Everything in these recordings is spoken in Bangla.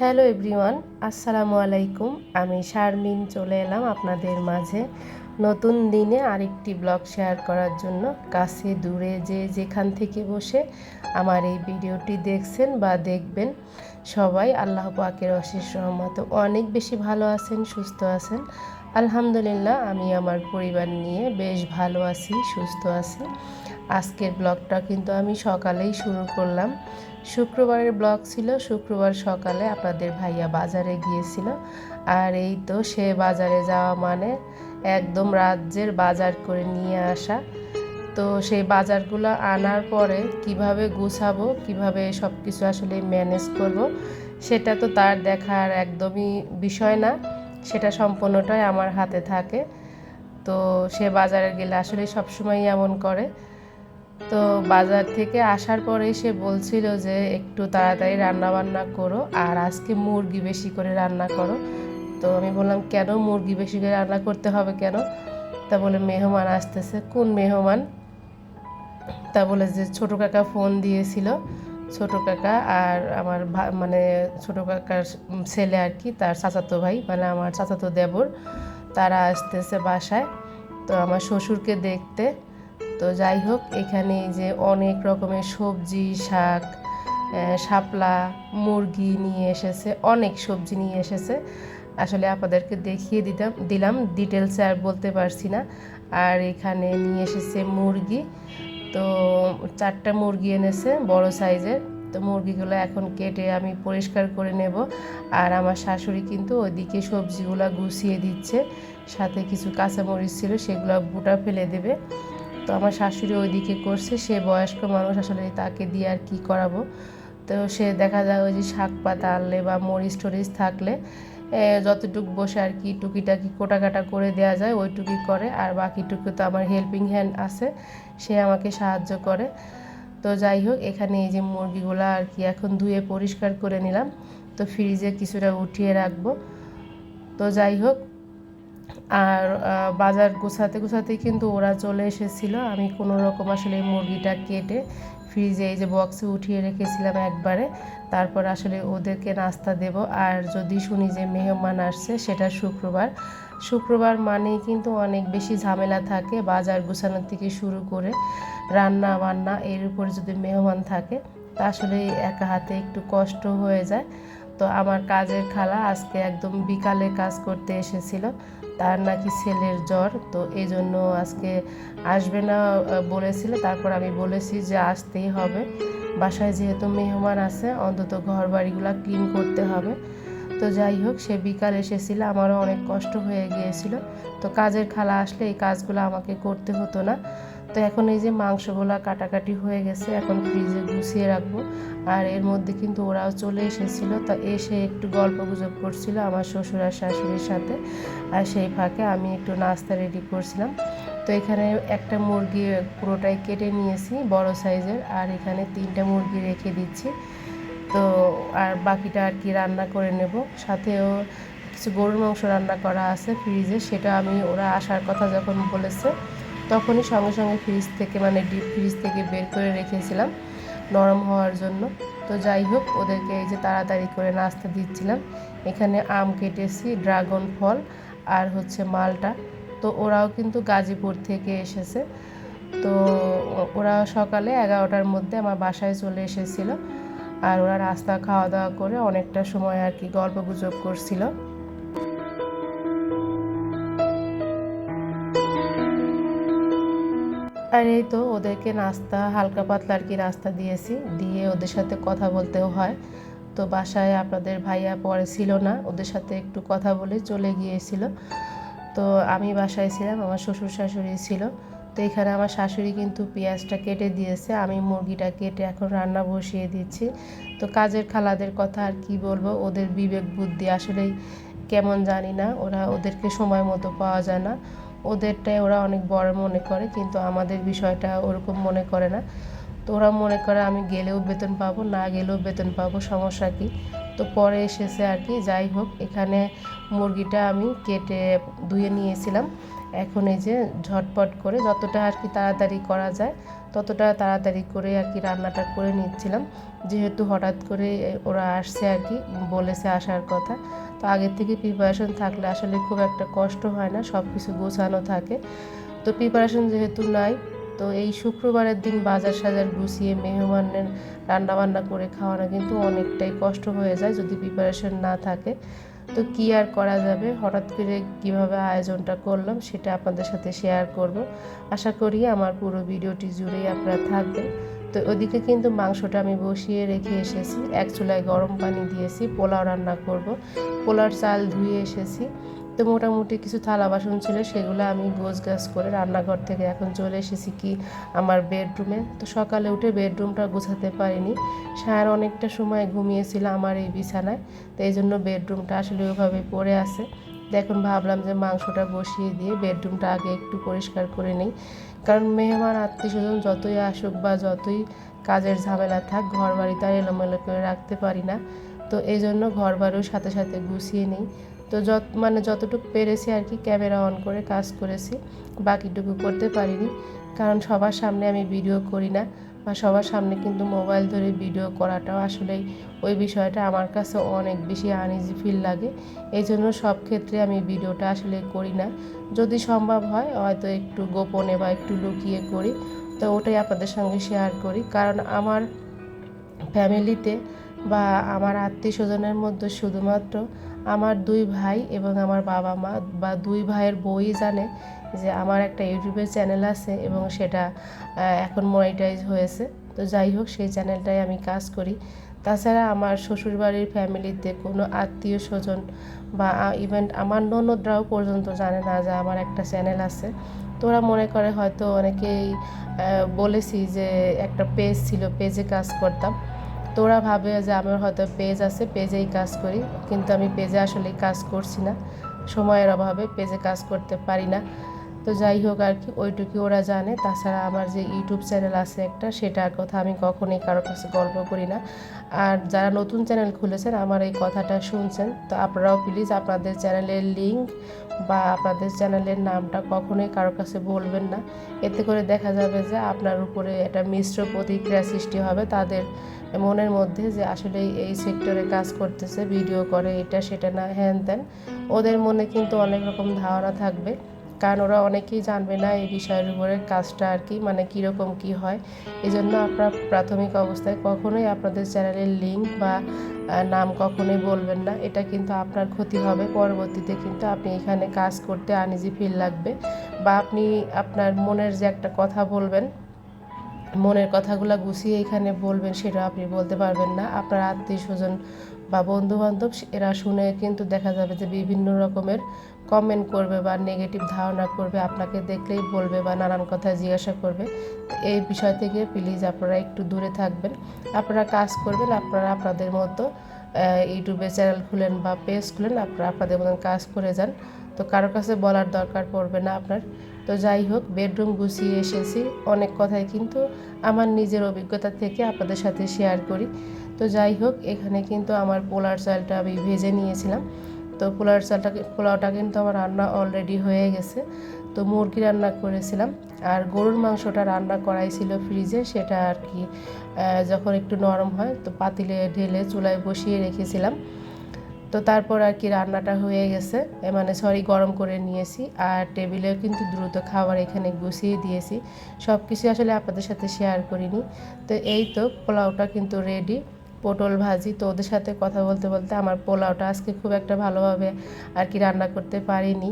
হ্যালো এভরিওয়ান, আসসালামু আলাইকুম। আমি শারমিন চলে এলাম আপনাদের মাঝে নতুন দিনে আরেকটি ব্লগ শেয়ার করার জন্য। কাছে দূরে যে যেখান থেকে বসে আমার এই ভিডিওটি দেখছেন বা দেখবেন সবাই আল্লাহ পাকের অশেষ রহমত অনেক বেশি ভালো আছেন, সুস্থ আছেন। আলহামদুলিল্লাহ, আমি আমার পরিবার নিয়ে বেশ ভালো আছি, সুস্থ আছি। আজকের ব্লগটা কিন্তু আমি সকালেই শুরু করলাম। শুক্রবারের ব্লগ ছিল, শুক্রবার সকালে আপনাদের ভাইয়া বাজারে গিয়েছিল। আর এই তো সে বাজারে যাওয়া মানে একদম রাজ্যের বাজার করে নিয়ে আসা। তো সেই বাজারগুলো আনার পরে কীভাবে গুছাবো, কীভাবে সব কিছু আসলে ম্যানেজ করব, সেটা তো তার দেখার একদমই বিষয় না। সেটা সম্পূর্ণটাই আমার হাতে থাকে। তো সে বাজারে গেলে আসলে সবসময় এমন করে। তো বাজার থেকে আসার পরে সে বলছিল যে একটু তাড়াতাড়ি রান্না বান্না করো আর আজকে মুরগি বেশি করে রান্না করো। তো আমি বললাম, কেন মুরগি বেশি করে রান্না করতে হবে কেন? তা বলে, মেহমান আসতেছে। কোন মেহমান? তা বলে যে, ছোট কাকা ফোন দিয়েছিল। ছোট কাকা আর আমার মানে ছোট কাকার ছেলে আর কি, তার চাচাতো ভাই মানে আমার চাচাতো দেবর, তারা আসতেছে বাসায়। তো আমার শ্বশুরকে দেখতে তো যাই হোক, এখানে যে অনেক রকমের সবজি, শাক শাপলা, মুরগি নিয়ে এসেছে, অনেক সবজি নিয়ে এসেছে। আসলে আপনাদেরকে দেখিয়ে দিতাম, দিলাম ডিটেলসে আর বলতে পারছি না। আর এখানে নিয়ে এসেছে মুরগি। তো চারটা মুরগি এনেছে, বড় সাইজের। তো মুরগিগুলো এখন কেটে আমি পরিষ্কার করে নেব। আর আমার শাশুড়ি কিন্তু ওইদিকে সবজিগুলো গুছিয়ে দিচ্ছে। সাথে কিছু কাঁচামরিচ ছিল, সেগুলো বুটা ফেলে দেবে। তো আমার শাশুড়ি ওইদিকে করছে, সে বয়স্ক মানুষ, আসলে তাকে দিয়ে আর কি করাবো। তো সে দেখা যায় ওই যে শাক পাতা আনলে বা মরিচ টরিচ থাকলে যতটুকু বসে আর কি টুকিটাকি কোটাকাটা করে দেওয়া যায় ওইটুকুই করে। আর বাকিটুকু তো আমার হেল্পিং হ্যান্ড আছে, সে আমাকে সাহায্য করে। তো যাই হোক, এখানে এই যে মুরগিগুলো আর কি এখন ধুয়ে পরিষ্কার করে নিলাম। তো ফ্রিজে কিছুটা উঠিয়ে রাখব। তো যাই হোক আর বাজার গোছাতে গোছাতে কিন্তু ওরা চলে এসেছিল। আমি কোনো রকম আসলে মুরগিটা কেটে ফ্রিজে এই যে বক্সে উঠিয়ে রেখেছিলাম একবারে। তারপর আসলে ওদেরকে নাস্তা দেব। আর যদি শুনি যে মেহমান আসছে, সেটা শুক্রবার। শুক্রবার মানেই কিন্তু অনেক বেশি ঝামেলা থাকে বাজার গোছানোর থেকে শুরু করে রান্না বান্না, এর উপরে যদি মেহমান থাকে, তা আসলে একা হাতে একটু কষ্ট হয়ে যায়। তো আমার কাজের খালা আজকে একদম বিকালে কাজ করতে এসেছিল। তার নাকি ছেলের জ্বর, তো এই জন্য আজকে আসবে না বলেছিল। তারপর আমি বলেছি যে আসতেই হবে। বাসায় যেহেতু মেহমান আছে, অন্তত ঘর বাড়িগুলো ক্লিন করতে হবে। তো যাই হোক, সে বিকাল এসেছিল, আমারও অনেক কষ্ট হয়ে গিয়েছিল। তো কাজের খালা আসলে এই কাজগুলো আমাকে করতে হতো না। তো এখন এই যে মাংসগুলো কাটাকাটি হয়ে গেছে, এখন ফ্রিজে গুছিয়ে রাখব। আর এর মধ্যে কিন্তু ওরাও চলে এসেছিল, তা এসে একটু গল্প গুজব করছিল আমার শ্বশুর আর শাশুড়ির সাথে। আর সেই ফাঁকে আমি একটু নাস্তা রেডি করছিলাম। তো এখানে একটা মুরগি পুরোটাই কেটে নিয়েছি, বড় সাইজের, আর এখানে তিনটা মুরগি রেখে দিচ্ছি। তো আর বাকিটা আর কি রান্না করে নেব। সাথেও কিছু গরুর মাংস রান্না করা আছে ফ্রিজে, সেটা আমি, ওরা আসার কথা যখন বলেছে তখনই সঙ্গে সঙ্গে ফ্রিজ থেকে মানে ডিপ ফ্রিজ থেকে বের করে রেখেছিলাম নরম হওয়ার জন্য। তো যাই হোক, ওদেরকে এই যে তাড়াতাড়ি করে নাস্তা দিচ্ছিলাম। এখানে আম কেটেছি ড্রাগন ফল আর হচ্ছে মালটা। তো ওরাও কিন্তু গাজীপুর থেকে এসেছে। তো ওরা সকালে এগারোটার মধ্যে আমার বাসায় চলে এসেছিল। আর ওরা রাস্তা খাওয়া দাওয়া করে অনেকটা সময় আর কি গল্প গুজব করছিল। আর এই তো ওদেরকে নাস্তা, হালকা পাতলা আর কি নাস্তা দিয়েছি। দিয়ে ওদের সাথে কথা বলতেও হয়। তো বাসায় আপনাদের ভাইয়া পরে ছিল না, ওদের সাথে একটু কথা বলে চলে গিয়েছিল। তো আমি বাসায় ছিলাম, আমার শ্বশুর শাশুড়ি ছিল। তো এখানে আমার শাশুড়ি কিন্তু পেঁয়াজটা কেটে দিয়েছে, আমি মুরগিটা কেটে এখন রান্না বসিয়ে দিচ্ছি। তো কাজের খালাদের কথা আর কি বলব, ওদের বিবেক বুদ্ধি আসলেই কেমন জানি না, ওরা ওদেরকে সময় মতো পাওয়া যায় না। ওদেরটাই ওরা অনেক বড় মনে করে, কিন্তু আমাদের বিষয়টা ওরকম মনে করে না। তো ওরা মনে করে আমি গেলেও বেতন পাবো, না গেলেও বেতন পাবো, সমস্যা কী? তো পরে এসেছে আর কি, যাই হোক, এখানে মুরগিটা আমি কেটে ধুয়ে নিয়েছিলাম। এখন এই যে ঝটপট করে যতটা আর কি তাড়াতাড়ি করা যায়, ততটা তাড়াতাড়ি করে আর কি রান্নাটা করে নিচ্ছিলাম। যেহেতু হঠাৎ করে ওরা আসছে আর কি, বলেছে আসার কথা। তো আগের থেকে প্রিপারেশন থাকলে আসলে খুব একটা কষ্ট হয় না সব কিছু গোছানো থাকে। তো প্রিপারেশন যেহেতু নাই, তো এই শুক্রবারের দিন বাজার সাজার গুছিয়ে মেহমানের রান্না বান্না করে খাওয়ানো কিন্তু অনেকটাই কষ্ট হয়ে যায় যদি প্রিপারেশন না থাকে। তো কি আর করা যাবে? হঠাৎ করে কীভাবে আয়োজনটা করলাম সেটা আপনাদের সাথে শেয়ার করব। আশা করি আমার পুরো ভিডিওটি জুড়েই আপনারা থাকবেন। তো ওদিকে কিন্তু মাংসটা আমি বসিয়ে রেখে এসেছি। এক চুলায় গরম পানি দিয়েছি, পোলাও রান্না করব। পোলার চাল ধুয়ে এসেছি। তো মোটামুটি কিছু থালা বাসন ছিল, সেগুলো আমি গোছ গাছ করে রান্নাঘর থেকে এখন চলে এসেছি কি আমার বেডরুমে। তো সকালে উঠে বেডরুমটা গোছাতে পারিনি। সার অনেকটা সময় ঘুমিয়েছিল আমার এই বিছানায়, তো এই জন্য বেডরুমটা আসলে ওইভাবে পড়ে আছে। দেখুন ভাবলাম যে মাংসটা বসিয়ে দিয়ে বেডরুমটা আগে একটু পরিষ্কার করে নিই। কারণ মেহমান আত্মীয় স্বজন যতই আসুক বা যতই কাজের ঝামেলা থাক ঘর বাড়ি তার এলোমেলো করে রাখতে পারি না। তো এই জন্য ঘর বাড়িও সাথে সাথে গুছিয়ে নিই। তো যত মানে যতটুকু পেরেছি আর কি ক্যামেরা অন করে কাজ করেছি, বাকিটুকু করতে পারিনি। কারণ সবার সামনে আমি ভিডিও করি না, বা সবার সামনে কিন্তু মোবাইল ধরে ভিডিও করাটাও আসলেই ওই বিষয়টা আমার কাছে অনেক বেশি আনইজি ফিল লাগে। এই জন্য সব ক্ষেত্রে আমি ভিডিওটা আসলে করি না। যদি সম্ভব হয়, হয়তো একটু গোপনে বা একটু লুকিয়ে করি, তো ওটাই আপনাদের সঙ্গে শেয়ার করি। কারণ আমার ফ্যামিলিতে বা আমার আত্মীয় স্বজনের মধ্যে শুধুমাত্র আমার দুই ভাই এবং আমার বাবা মা বা দুই ভাইয়ের বই জানে যে আমার একটা ইউটিউবের চ্যানেল আছে এবং সেটা এখন মনিটাইজ হয়েছে। তো যাই হোক, সেই চ্যানেলটাই আমি কাজ করি। তাছাড়া আমার শ্বশুরবাড়ির ফ্যামিলিতে কোনো আত্মীয় স্বজন বা ইভেন আমার ননদরাও পর্যন্ত জানে না যে আমার একটা চ্যানেল আছে। তো ওরা মনে করে হয়তো অনেকেই বলেছি যে একটা পেজ ছিল পেজে কাজ করতাম। তো ওরা ভাবে যে আমার হয়তো পেজ আছে পেজেই কাজ করি, কিন্তু আমি পেজে আসলে কাজ করছি না। সময়ের অভাবে পেজে কাজ করতে পারি না। তো যাই হোক আর কি, ওইটুকু ওরা জানে। তাছাড়া আমার যে ইউটিউব চ্যানেল আছে একটা, সেটার কথা আমি কখনোই কারোর কাছে গল্প করি না। আর যারা নতুন চ্যানেল খুলেছেন, আমার এই কথাটা শুনছেন, তো আপনারাও প্লিজ আপনাদের চ্যানেলের লিঙ্ক বা আপনাদের চ্যানেলের নামটা কখনোই কারোর কাছে বলবেন না। এতে করে দেখা যাবে যে আপনার উপরে একটা মিশ্র প্রতিক্রিয়া সৃষ্টি হবে তাদের মনের মধ্যে যে আসলে এই সেক্টরে কাজ করতেছে ভিডিও করে এটা, সেটা না, হ্যান ত্যান। ওদের মনে কিন্তু অনেক রকম ধারণা থাকবে। কারণ ওরা অনেকেই জানবে না এই বিষয়ের উপরে কাজটা আর কি মানে কীরকম কি হয়। এই জন্য আপনার প্রাথমিক অবস্থায় কখনোই আপনাদের চ্যানেলের লিঙ্ক বা নাম কখনোই বলবেন না। এটা কিন্তু আপনার ক্ষতি হবে। পরবর্তীতে কিন্তু আপনি এখানে কাজ করতে আনিজি ফিল লাগবে বা আপনি আপনার মনের যে একটা কথা বলবেন, মনের কথাগুলো গুছিয়ে এখানে বলবেন সেটা আপনি বলতে পারবেন না। আপনার আত্মীয় স্বজন বা বন্ধু বান্ধব এরা শুনে কিন্তু দেখা যাবে যে বিভিন্ন রকমের কমেন্ট করবে বা নেগেটিভ ধারণা করবে, আপনাকে দেখলেই বলবে বা নানান কথা জিজ্ঞাসা করবে। এই বিষয় থেকে প্লিজ আপনারা একটু দূরে থাকবেন। আপনারা কাজ করবেন, আপনারা আপনাদের মতো ইউটিউবে চ্যানেল খুলেন বা পেজ খুলেন, আপনারা আপনাদের মতন কাজ করে যান। তো কারোর কাছে বলার দরকার পড়বে না আপনার। তো যাই হোক বেডরুম গুছিয়ে এসেছি। অনেক কথাই কিন্তু আমার নিজের অভিজ্ঞতা থেকে আপনাদের সাথে শেয়ার করি। তো যাই হোক, এখানে কিন্তু আমার পোলার চালটা আমি ভেজে নিয়েছিলাম। তো পোলার চালটা পোলাওটা কিন্তু আমার রান্না অলরেডি হয়ে গেছে। তো মুরগি রান্না করেছিলাম। আর গরুর মাংসটা রান্না করাই ছিল ফ্রিজে সেটা আর কি যখন একটু নরম হয়, তো পাতিলে ঢেলে চুলায় বসিয়ে রেখেছিলাম। তো তারপর আর কি রান্নাটা হয়ে গেছে। মানে সরি গরম করে নিয়েছি। আর টেবিলেও কিন্তু দ্রুত খাবার এখানে গুছিয়ে দিয়েছি। সব কিছু আসলে আপনাদের সাথে শেয়ার করিনি। তো এই তো পোলাওটা কিন্তু রেডি পটল ভাজি, তো ওদের সাথে কথা বলতে বলতে আমার পোলাওটা আজকে খুব একটা ভালোভাবে আর কি রান্না করতে পারিনি।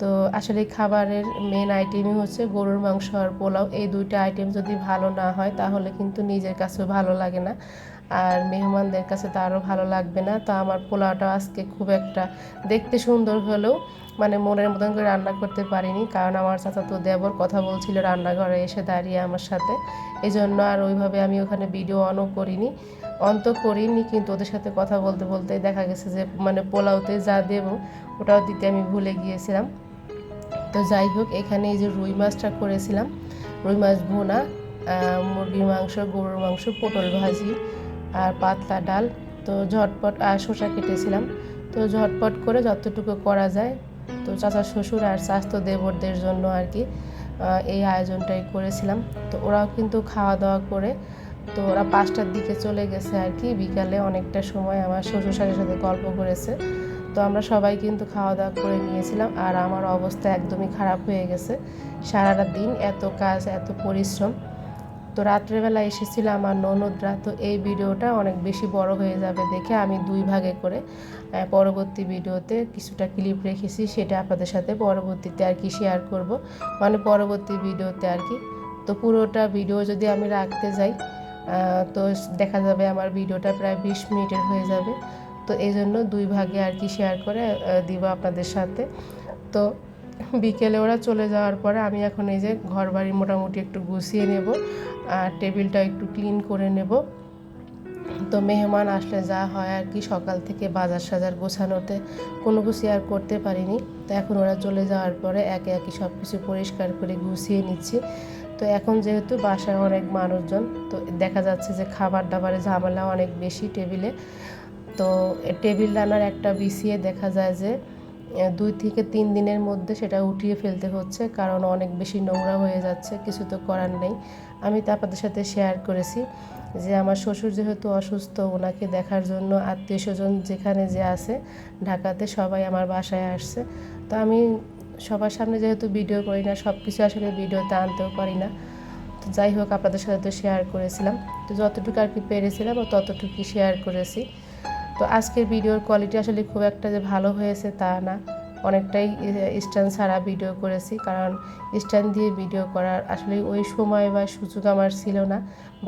তো আসলে খাবারের মেন আইটেমই হচ্ছে গরুর মাংস আর পোলাও। এই দুইটা আইটেম যদি ভালো না হয়, তাহলে কিন্তু নিজের কাছেও ভালো লাগে না। আর মেহমানদের কাছে তো আরও ভালো লাগবে না। তো আমার পোলাওটা আজকে খুব একটা দেখতে সুন্দর হলেও মানে মনের মতন করে রান্না করতে পারিনি। কারণ আমার চাচা তো দেবর কথা বলছিল রান্নাঘরে এসে দাঁড়িয়ে আমার সাথে। এই জন্য আর ওইভাবে আমি ওখানে ভিডিও অনও করিনি। অন তো করিনি, কিন্তু ওদের সাথে কথা বলতে বলতে দেখা গেছে যে মানে পোলাওতে যা দেব ওটাও দিতে আমি ভুলে গিয়েছিলাম। তো যাই হোক, এখানে এই যে রুই মাছটা করেছিলাম, রুই মাছ ভুনা মুরগির মাংস, গরুর মাংস, পটল ভাজি আর পাতলা ডাল। তো ঝটপট, আর শসা কেটেছিলাম। তো ঝটপট করে যতটুকু করা যায়, তো চাচা শ্বশুর আর স্বাস্থ্য দেবরদের জন্য আর কি এই আয়োজনটাই করেছিলাম। তো ওরাও কিন্তু খাওয়া দাওয়া করে তো ওরা পাঁচটার দিকে চলে গেছে আর কি। বিকালে অনেকটা সময় আমার শ্বশুর শাশুড়ির সাথে গল্প করেছে। তো আমরা সবাই কিন্তু খাওয়া দাওয়া করে নিয়েছিলাম আর আমার অবস্থা একদমই খারাপ হয়ে গেছে। সারাটা দিন এত কাজ, এত পরিশ্রম। তো রাত্রেবেলা এসেছিল আমার ননদরা। তো এই ভিডিওটা অনেক বেশি বড় হয়ে যাবে দেখে আমি দুই ভাগে করে পরবর্তী ভিডিওতে কিছুটা ক্লিপ রেখেছি, সেটা আপনাদের সাথে পরবর্তীতে আর কি শেয়ার করব। মানে পরবর্তী ভিডিওতে আর কি। তো পুরোটা ভিডিও যদি আমি রাখতে যাই তো দেখা যাবে আমার ভিডিওটা প্রায় বিশ মিনিটের হয়ে যাবে। তো এই জন্য দুই ভাগে আর কি শেয়ার করে দিব আপনাদের সাথে। তো বিকেলে ওরা চলে যাওয়ার পরে আমি এখন এই যে ঘর বাড়ি মোটামুটি একটু গুছিয়ে নেব আর টেবিলটা একটু ক্লিন করে নেব। তো মেহমান আসলে যা হয় আর কি সকাল থেকে বাজার সাজার গোছানোতে কোনো কিছু আর করতে পারিনি। তো এখন ওরা চলে যাওয়ার পরে একে একে সব কিছু পরিষ্কার করে গুছিয়ে নিচ্ছি। তো এখন যেহেতু বাসায় অনেক মানুষজন, তো দেখা যাচ্ছে যে খাবার দাবারের ঝামেলা অনেক বেশি টেবিলে। তো টেবিল রানার একটা বিছিয়ে দেখা যায় যে দুই থেকে তিন দিনের মধ্যে সেটা উঠিয়ে ফেলতে হচ্ছে, কারণ অনেক বেশি নোংরা হয়ে যাচ্ছে, কিছু তো করার নেই। আমি তো আপনাদের সাথে শেয়ার করেছি যে আমার শ্বশুর যেহেতু অসুস্থ, ওনাকে দেখার জন্য আত্মীয় স্বজন যেখানে যে আছে, ঢাকাতে সবাই আমার বাসায় আসছে। তো আমি সবার সামনে যেহেতু ভিডিও করি না সব কিছু আসলে ভিডিওতে আনতেও পারি না। তো যাই হোক, আপনাদের সাথে তো শেয়ার করেছিলাম। তো যতটুকু আর কি পেরেছিলাম ততটুকুই শেয়ার করেছি। তো আজকের ভিডিওর কোয়ালিটি আসলে খুব একটা যে ভালো হয়েছে তা না। অনেকটাই স্ট্যান্ড ছাড়া ভিডিও করেছি। কারণ স্ট্যান্ড দিয়ে ভিডিও করার আসলে ওই সময় বা সুযোগ আমার ছিল না।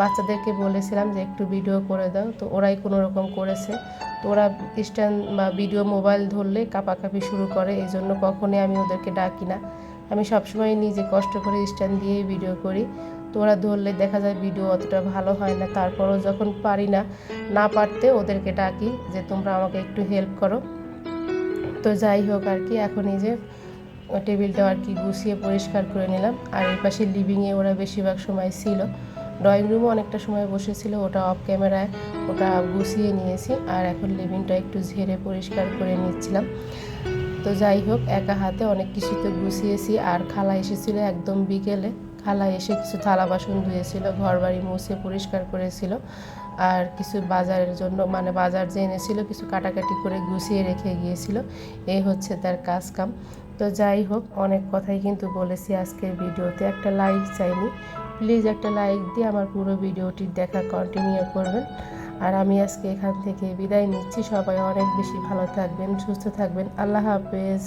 বাচ্চাদেরকে বলেছিলাম যে, একটু ভিডিও করে দাও। তো ওরাই কোনো রকম করেছে। তো ওরা স্ট্যান্ড বা ভিডিও মোবাইল ধরলে কাঁপাকাঁপি শুরু করে। এই জন্য কখনোই আমি ওদেরকে ডাকি না। আমি সবসময় নিজে কষ্ট করে স্ট্যান্ড দিয়েই ভিডিও করি। তো ওরা ধরলে দেখা যায় ভিডিও অতটা ভালো হয় না। তারপরও যখন পারি না না পারতে ওদেরকে ডাকি যে, তোমরা আমাকে একটু হেল্প করো। তো যাই হোক আর কি, এখন এই যে টেবিলটা আর কি গুছিয়ে পরিষ্কার করে নিলাম। আর এই পাশে লিভিংয়ে ওরা বেশিরভাগ সময় ছিল। ড্রয়িং রুমও অনেকটা সময় বসেছিল, ওটা অফ ক্যামেরায় ওটা গুছিয়ে নিয়েছি। আর এখন লিভিংটা একটু ঝেড়ে পরিষ্কার করে নিচ্ছিলাম। তো যাই হোক, একা হাতে অনেক কিছু তো গুছিয়েছি। আর খালা এসেছিল একদম বিকেলে। খালা এসে কিছু থালা বাসন ধুয়েছিল ঘর বাড়ি মুছে পরিষ্কার করেছিল আর কিছু বাজারের জন্য মানে বাজার যে এনেছিল, কিছু কাটাকাটি করে গুছিয়ে রেখে গিয়েছিল। এই হচ্ছে তার কাজ কাম তো যাই হোক, অনেক কথাই কিন্তু বলেছি আজকের ভিডিওতে। একটা লাইক চাইনি। প্লিজ একটা লাইক দিয়ে আমার পুরো ভিডিওটি দেখা কন্টিনিউ করবেন। আর আমি আজকে এখান থেকে বিদায় নিচ্ছি। সবাই অনেক বেশি ভালো থাকবেন, সুস্থ থাকবেন। আল্লাহ হাফেজ।